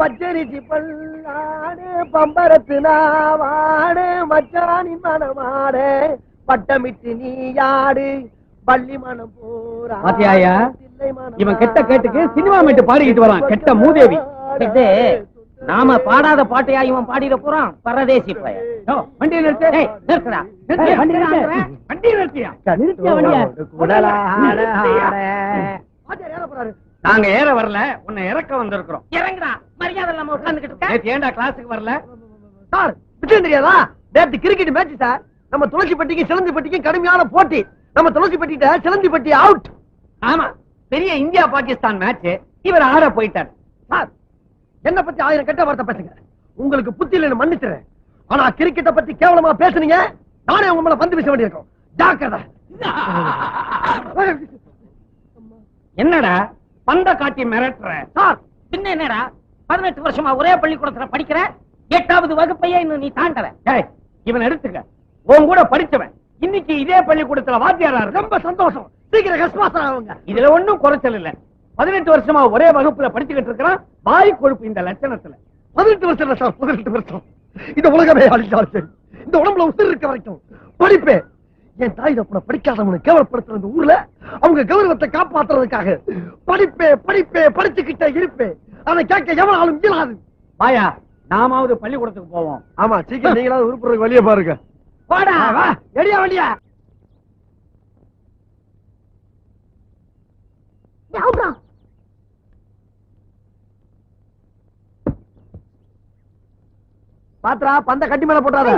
பச்சரிசி பல்லாடு பம்பரத்து நாவாடு மச்சானின் மனமாட. பட்டமிட்டு நீயாடு பள்ளி மனம் போரா? இவன் கெட்ட கேட்டுக்கு சினிமா மேட்டு பாடிக்கிட்டு வரான் கெட்ட மூதேவி. நாம பாடாத பாட்டையா இவன் பாடிட போறான்? பரதேசி பையன் யோ, வண்டியை நிறுத்து. நிறுத்துடா. நிறுத்தியா நாங்க ஏற வரல உன்னை இறக்க வந்திருக்கிறோம். இறங்குடா. மரியாதை இல்லாம நேத்து ஏன்டா கிளாஸுக்கு வரல? சார் விஷயம் தெரியாதா நேற்று கிரிக்கெட் மேட்ச் சார். நம்ம துளசிப்பட்டிக்கு சிலந்திப்பட்டிக்கும் கடுமையான போட்டி. நம்ம துளசிப்பட்டிட்ட சிலந்திப்பட்டி அவுட் ஆமா பெரிய இந்தியா பாகிஸ்தான் மேட்ச் இவர் ஆட போயிட்டார். சார் என்ன பத்தி ஆயிரம் கெட்ட வார்த்தை பேசுங்க. உங்களுக்கு புத்தி இல்லைன்னு மன்னிச்சுறேன் ஆனா கிரிக்கெட்ட பத்தி கேவலமா பேசுனீங்க நானே உங்க மேல பந்து வீச வேண்டியிருக்கும். ஜாக்கிரதை. என்னடா பந்த காட்டி மிரட்டுற? சார். பின்ன என்னடா பதினெட்டு வருஷமா ஒரே பள்ளிக்கூடத்துல படிக்கிற? எட்டாவது வகுப்பையே இன்னும் நீ தாண்டற இவன் எடுத்துக்க. உன் கூட படிச்சவன். இன்னைக்கு இதே பள்ளிக்கூடத்துல வாத்தியாரா ரொம்ப சந்தோஷம். சீக்கிரம் இதுல ஒண்ணும் குறைச்சல் இல்ல. பதினெட்டு வருஷமா ஒரே வகுப்புல படிச்சுக்கிட்டு இருக்கிறான். வாய் கொழுப்பு இந்த லட்சணத்துல. பதினெட்டு வருஷம் சார் பதினெட்டு வருஷம். இந்த உலகமே அழிச்சாலும் சரி. இந்த உடம்புல உயிர் இருக்க வரைக்கும் படிப்பேன் என் தாய் தப்புன படிக்காதவனை கேவலப்படுத்துற இந்த ஊர்ல அவங்க கௌரவத்தை காப்பாத்துறதுக்காக படிப்பே படிப்பே படிச்சுக்கிட்டே இருப்பேன் அதை கேட்க எவனாலும் இயலாது. வாயா நாமாவது பள்ளிக்கூடத்துக்கு போவோம். ஆமா சீக்கிரம் நீங்களாவது உருப்புறதுக்கு வழிய பாருங்க. வாடா வா எடியா வழியா பாத்ரா பந்த கட்டி மேல போட்டாத!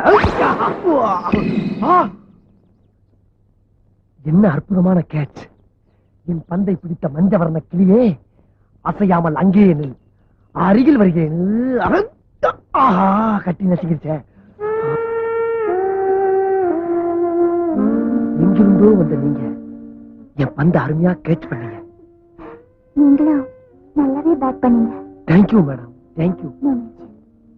என்ன அற்புதமான கேட்ச். என் பந்தை பிடித்த மஞ்சவர்ண கிளியே அசையாமல் அங்கேயே நில். அருகில் வருகிறேன் ஆஹா கட்டி நசுங்கிருச்சே எங்கிருந்தோ வந்த நீங்க. என் பந்தை அருமையா கேட்ச் பண்ணீங்க. நீங்களும் நல்லாவே பேக் பண்ணீங்க. Thank you madam thank you.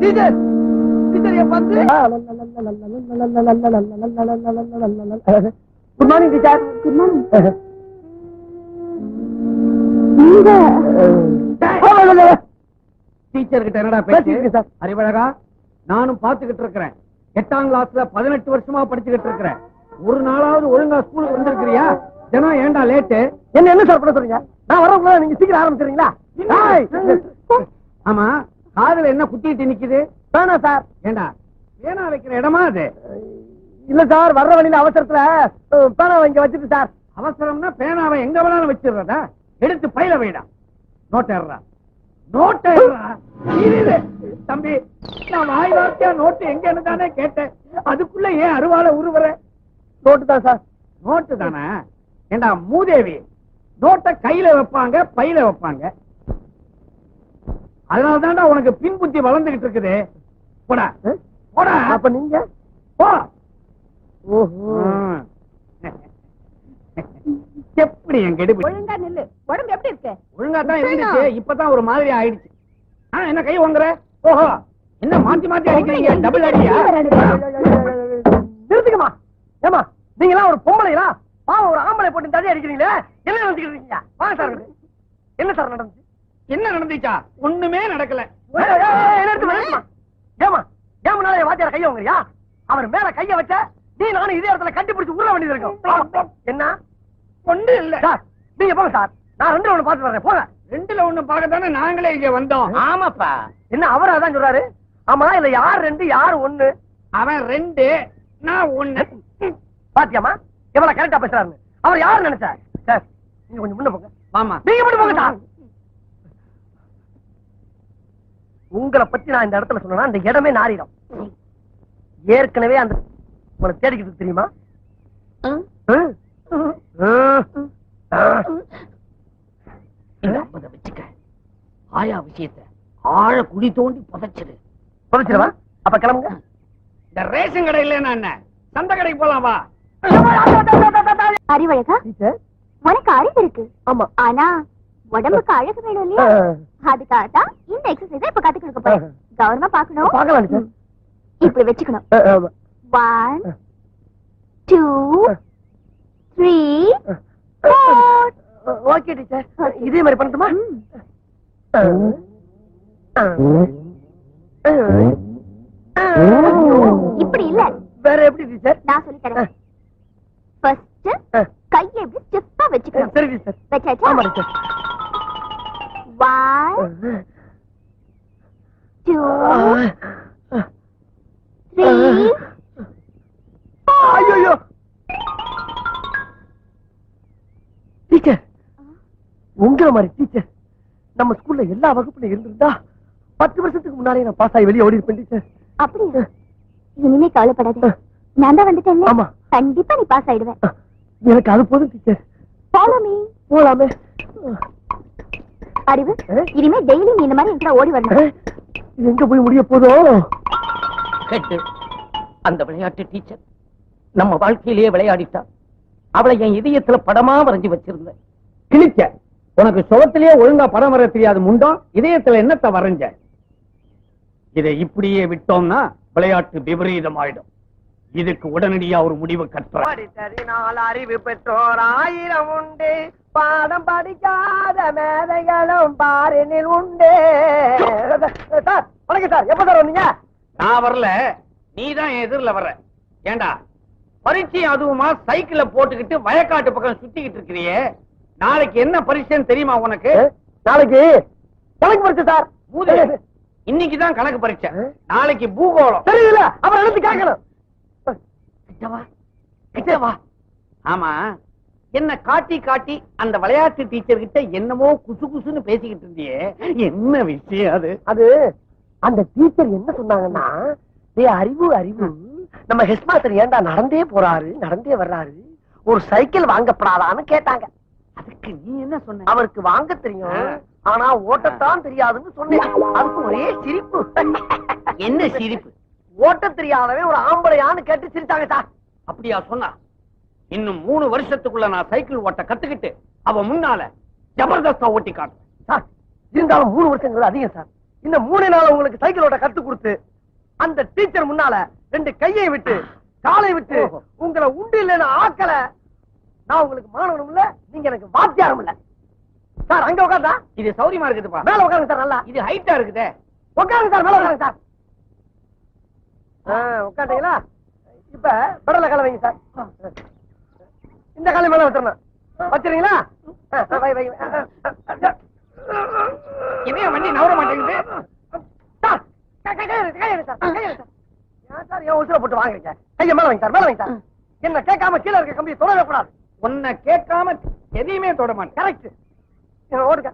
Teacher teacher என் பந்து good morning teacher good morning நீங்க டீச்சர் கிட்ட என்னடா பேசிட்டு பேச்சு சார். அறிவழகா? நானும் பாத்துக்கிட்டு இருக்கிறேன். எட்டாம் கிளாஸ்ல பதினெட்டு வருஷமா படிச்சுக்கிட்டு இருக்கிறேன். ஒரு நாளாவது ஒழுங்கா ஸ்கூலுக்கு வந்திருக்கிறியா? தினம் ஏன்டா லேட்டு என்ன என்ன சார் பண்ண சொல்றீங்க? நான் வரவங்கள நீங்க சீக்கிரம் ஆரம்பிச்சிடுறீங்களா? ஏய், ஆமா காதுல என்ன குத்திட்டு நிக்குது? வேணாம் சார் ஏண்டா பேனா வைக்கிற இடமா அது? இல்ல சார் வர்ற வழியில அவசரத்துல அஹ், பேனா இங்க வச்சுட்டு சார் அவசரம்னா பேனாவை எங்க வேணாலும் வச்சிடுறதா? எடுத்து பையில வைடா. நோட்டேறா நோட்டேறா தம்பி நான் வாய் வார்த்தையா நோட்டு எங்கன்னு தானே கேட்டேன். அதுக்குள்ள ஏன் அருவாளை உருவற? நோட்டு தான் சார். நோட்டு தானே? ஏண்டா மூதேவி நோட்டை கையில வைப்பாங்க பையில வைப்பாங்க? அதனால தான்டா உனக்கு பின் புத்தி வளர்ந்துகிட்டு இருக்குது. போடா? போடா. அப்ப நீங்க? போ. ஓஹோ. ம். எப்படி என் கெடுபிடி? ஒழுங்கா நில்லு. உடம்பு எப்படி இருக்கு? ஒழுங்கா தான் இருந்துச்சு. இப்பதான் ஒரு மாதிரி ஆயிடுச்சு. ஆ, என்ன கை வாங்குற ஓஹோ. என்ன மாத்தி மாத்தி அடிக்கிறீங்க? டபுள் அடியா? நிறுத்துக்கமா. ஏமா நீங்க எல்லாம் ஒரு பொம்பளைங்களா? பாவம் ஒரு ஆம்பளை போட்டு தடி அடிக்கிறீங்களே? என்ன இருக்கீங்க? வாங்க சார். என்ன சார் நடந்துச்சு? என்ன நடந்துச்சா? ஒண்ணுமே நடக்கல. ஏமா ஏன் முன்னால என் வாத்தியார கைய வாங்குறியா? அவர் மேல கைய வச்ச நீ நானும் இதே இடத்துல கட்டி பிடிச்சு உருள வேண்டியது இருக்கும். என்ன? ஒண்ணு இல்ல. சார் நீங்க போங்க சார். நான் ரெண்டு ஒண்ணு பாத்து வர்றேன் போங்க. ரெண்டுல ஒண்ணு பார்க்கத்தானே நாங்களே இங்க வந்தோம். ஆமாப்பா. என்ன அவர் அதான் சொல்றாரு? ஆமா இல்ல யார் ரெண்டு யார் ஒண்ணு? அவன் ரெண்டு. நான் ஒண்ணு பாத்தியாமா எவ்வளவு கரெக்டா பேசுறாரு அவர் யாரு நினைச்ச? சார் நீங்க கொஞ்சம் முன்ன போங்க. மாமா நீங்க மட்டும் போங்க சார் உங்களை பத்தி நான் இந்த இடத்துல சொன்னா அந்த இடமே நாரிடும். ஏற்கனவே அந்த உங்களை தேடிக்கிட்டு தெரியுமா? வச்சுக்க. ஆயா விஷயத்த ஆழ குழி தோண்டி புதைச்சிடு புதைச்சிடவா அப்ப கிளம்புங்க. இந்த ரேஷன் கடை இல்லைன்னா என்ன? சந்தை கடைக்கு போலாம் வா. அறிவழகா? டீச்சர்? உனக்கு அறிவு இருக்கு. ஆமா. ஆனா உடம்புக்கு அழகு வேணும் இல்லையா? அதுக்காக தான் இந்த எக்ஸசைஸ் இப்ப கத்து கொடுக்க போறேன். கவனமா பாக்கணும் இப்படி வச்சுக்கணும். One two three okay teacher. இதே மாதிரி பண்ணட்டுமா? இப்படி இல்ல. வேற எப்படி டீச்சர் நான் சொல்லி தரேன். ஃபர்ஸ்ட் கையை இப்படி ஸ்டிஃபா வச்சுக்கணும். சரி டீச்சர் வச்சாச்சா? ஆமா டீச்சர் ஒன் டூ த்ரீ ஐயோ டீச்சர் உங்கள மாதிரி டீச்சர் நம்ம ஸ்கூல்ல எல்லா வகுப்புல இருந்திருந்தா பத்து வருஷத்துக்கு முன்னாலே நான் பாஸ் ஆகி வெளியே ஓடி இருப்பேன் டீச்சர். அப்படியா? இனிமே கவலைப்படாத. நான் தான் வந்துட்டேன்ல ஆமா. கண்டிப்பா நீ பாஸ் ஆயிடுவேன். எனக்கு அது போதும் டீச்சர் ஃபாலோ மீ போலாமே. அறிவு? இனிமே டெய்லி நீ இந்த மாதிரி என்கிட்ட ஓடி வரணும். எங்க போய் முடிய போதும் கேட்டு அந்த விளையாட்டு டீச்சர் நம்ம வாழ்க்கையிலேயே விளையாடிட்டா. அவளை என் இதயத்துல படமா வரைஞ்சு வச்சிருந்தேன். கிழிச்ச. உனக்கு சுகத்திலேயே ஒழுங்கா படம் வர தெரியாது முண்டம் இதயத்துல என்னத்த வரைஞ்ச? இதை இப்படியே விட்டோம்னா விளையாட்டு விபரீதம் ஆயிடும் இதுக்கு உடனடியா ஒரு முடிவு படித்ததினால் அறிவு பெற்றோர் ஆயிரம் உண்டு. பாடம் படிக்காத மேதைகளும் பாரினில் உண்டு. சார் வணக்கம் சார். எப்ப சார் வந்தீங்க? நான் வரல. நீதான் என் எதிரில வர்ற. ஏண்டா? பரீட்சை அதுவுமா சைக்கிள போட்டுக்கிட்டு வயக்காட்டு பக்கம் சுத்திக்கிட்டு இருக்கிறியே. நாளைக்கு என்ன பரீட்சைன்னு தெரியுமா உனக்கு? நாளைக்கு? கணக்கு படிச்சு சார். இன்னைக்கு தான் கணக்கு பரீட்சை. நாளைக்கு பூகோளம். தெரியல அப்புறம் எடுத்து கேட்கணும். கிட்டவா? கிட்டவா? ஆமா. என்ன காட்டி காட்டி அந்த விளையாட்டு டீச்சர் கிட்ட என்னமோ குசு குசுன்னு பேசிக்கிட்டு இருந்தியே. என்ன விஷயம் அது? அது அந்த டீச்சர் என்ன சொன்னாங்கன்னா ஏ அறிவு அறிவு. நம்ம ஹெட்மாஸ்டர் ஏன்டா நடந்தே போறாரு நடந்தே வர்றாரு. ஒரு சைக்கிள் வாங்கப்படாதான்னு கேட்டாங்க. அதுக்கு நீ என்ன சொன்ன? அவருக்கு வாங்க தெரியும். ஆனா ஓட்டத்தான் தெரியாதுன்னு சொன்னேன். அதுக்கு ஒரே சிரிப்பு. என்ன சிரிப்பு? ஓட்ட தெரியாதவன் ஒரு ஆம்பளையான்னு கேட்டு சிரிச்சாங்க சார். அப்படியா சொன்னா? இன்னும் மூணு வருஷத்துக்குள்ள நான் சைக்கிள் ஓட்ட கத்துக்கிட்டு அவ முன்னால ஜபர்தஸ்தா ஓட்டி காட்டு சார் இருந்தாலும் மூணு வருஷங்கள் அதிகம் சார். இந்த மூணு நாள் உங்களுக்கு சைக்கிள் ஓட்ட கத்து கொடுத்து அந்த டீச்சர் முன்னால ரெண்டு கையை விட்டு காலை விட்டு உங்களை உண்டு இல்லைன்னு ஆக்கல. நான் உங்களுக்கு மாணவனும் இல்ல நீங்க எனக்கு வாத்தியாரம் இல்ல. சார் அங்க உட்காந்தா இது சௌரியமா இருக்குதுப்பா. மேல உட்காருங்க சார் நல்லா. இது ஹைட்டா இருக்குதே. உட்காருங்க சார் மேல உட்காருங்க சார். ஆ, உட்காந்தீங்களா இப்ப பெடல கால வைங்க சார். இந்த காலை மேல வச்சிடணும். வச்சிருங்களா வை, வை, வை. இதே வண்டி நவர மாட்டேங்குது. சார். ஏன் உசுரை போட்டு வாங்குறீங்க? கைய மேல வைங்க சார் மேல வைங்க சார். என்ன கேட்காம கீழே இருக்க கம்பியை தொடவே கூடாது. உன்னை கேட்காம எதையுமே தொட மாட்டேன் கரெக்ட் ஓடுங்க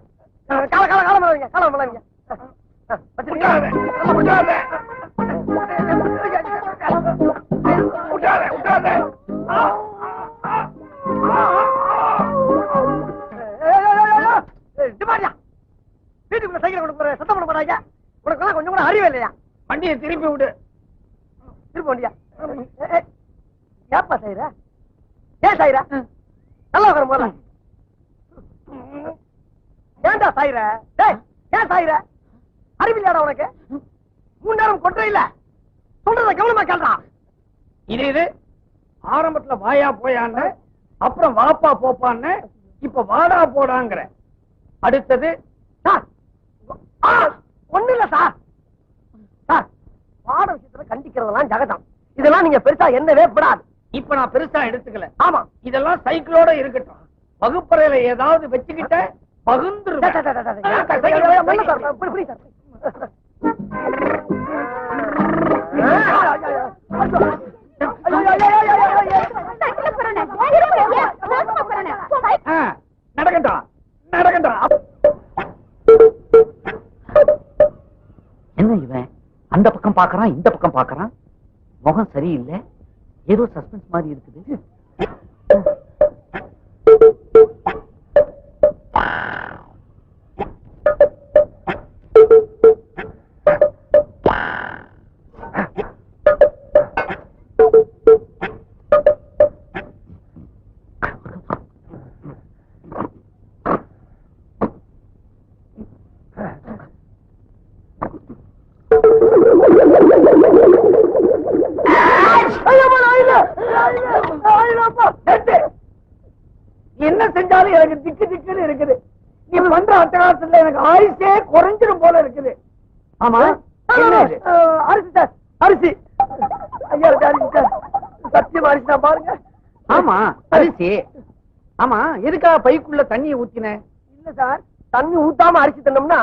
கால கால கால மேல வைங்க கால மேல வைங்க ஆ, வச்சிருக்கீங்களா? நல்லா விட்டாத. விட்டாத, விட்டாத. ஆ, ஆ, ஆ, ஆ. ஏய், ஏய், ஏய், ஏய், ஏய், ஏய், டிமாரியா. வீட்டுக்குள்ள சைக்கிள் கொண்டு போற சத்தம் பண்ண போறாங்க உனக்கு கொஞ்சம் கூட அறிவே இல்லையா வண்டியை திருப்பி விடு திரும்ப வண்டியா ஏப்பா செய்யற ஏன் சாயிர நல்லா உட்கார போல ஏன்டா சாயிர டேய் ஏன் சாயிர அறிவில்லாடா உனக்கு? மூணு நேரம் கொட்டை இல்ல. சொல்றத கவனமா கேள்றா இது இது ஆரம்பத்துல வாயா போயான்னு அப்புறம் வாப்பா போப்பான்னு இப்ப வாடா போடாங்கிற. அடுத்தது சார் ஆ, ஒண்ணு இல்ல சார். சார் பாட விஷயத்துல கண்டிக்கிறதெல்லாம் ஜகதம். இதெல்லாம் நீங்க பெருசா என்னவே விடாது இப்ப நான் பெருசா எடுத்துக்கல ஆமா இதெல்லாம் சைக்கிளோட இருக்கட்டும் வகுப்பறையில ஏதாவது வச்சுக்கிட்ட டே, டே, பகுந்துருவேன் டே, டே, டே, டே. ஐயோ, ஐயோ, ஐயோ, மெல்ல சார், புடி, புடி சார். ஐயோ, ஐயோ, ஐயோ. ஐயோ, ஐயோ, ஐயோ, ஐயோ, ஐயோ, ஐயோ. சைக்கிள்ல போறேன் இருப்பேன் வேகமா போறேன் ஆ, நடக்கட்டும் நடக்கட்டும் அந்த பக்கம் பாக்குறான் இந்த பக்கம் பாக்குறான் முகம் சரியில்லை ஏதோ சஸ்பென்ஸ் மாதிரி இருக்குது. நீ என்ன செஞ்சாலும் எனக்கு திக்கு திக்குன்னு இருக்குது. நீ பண்ற அட்டகாசத்துல எனக்கு ஆயுசே குறைஞ்சிரும் போல இருக்குது. ஆமா? அரிசி சார் அரிசி. ஐயா அரிசி சார். சத்தியம் அரிசி தான் பாருங்க. ஆமா அரிசி. ஆமா எதுக்காக பைக்குள்ள தண்ணியை ஊத்தின? இல்ல சார் தண்ணி ஊத்தாம அரிசி தின்னோம்னா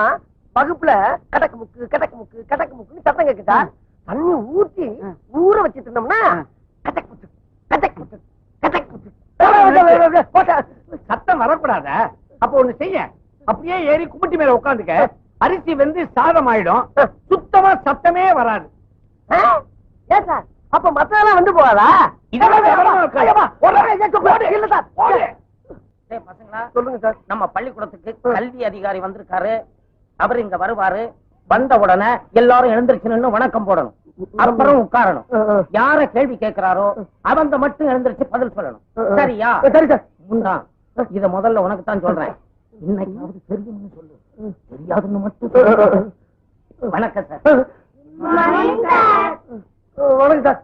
வகுப்புல கடக்கு முக்கு கடக்கு முக்கு கடக்கு முக்குன்னு சத்தம் கேக்கு சார். தண்ணி ஊத்தி. ஊற வச்சு ஆ. கடக்கு முக்கு கடக்கு முக்கு கடக்கு முக்கு. சத்தம் வரக்கூடாத? அப்ப ஒண்ணு செய்ய. அப்படியே ஏறி கும்பிட்டி மேல உட்காந்துக்க. அரிசி வந்து சாதம் ஆயிடும் சுத்தமா சத்தமே வராது. அப்ப மத்ததெல்லாம் வந்து பசங்களா சொல்லுங்க சார். நம்ம பள்ளிக்கூடத்துக்கு கல்வி அதிகாரி வந்திருக்காரு. அவர் இங்க வருவாரு. வந்த உடனே எல்லாரும் எழுந்திருச்சு வணக்கம் போடணும். அப்புறம் உட்காரணும். யார கேள்வி கேட்கிறாரோ அவங்க மட்டும் எழுந்திருச்சு பதில் சொல்லணும். சரியா? சரி சார். முண்டா இத முதல்ல உனக்கு தான் சொல்றேன் இன்னைக்காவது தெரியும்னு சொல்லு. தெரியாதுன்னு மட்டும் சொல்லு. வணக்கம் சார். வணக்கம் சார்.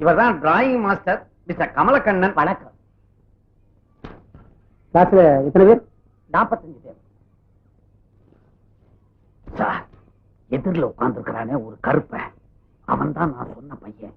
இவர்தான் டிராயிங் மாஸ்டர் மிஸ்டர் கமலக்கண்ணன். வணக்கம். கிளாஸ்ல எத்தனை பேர்? நாற்பத்தஞ்சு பேர். சார் எதிரில் உட்கார்ந்துருக்கிறானே ஒரு கருப்ப அவன் தான் நான் சொன்ன பையன்.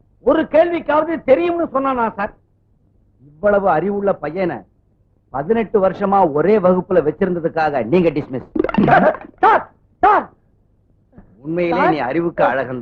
ஒரு கேள்விக்காவது தெரியும்னு சொன்னானா சார்? இவ்வளவு அறிவுள்ள பையனை பதினெட்டு வருஷமா ஒரே வகுப்புல வச்சிருந்ததுக்காக நீங்க டிஸ்மிஸ் உண்மையிலே நீ அறிவுக்கு அழகன்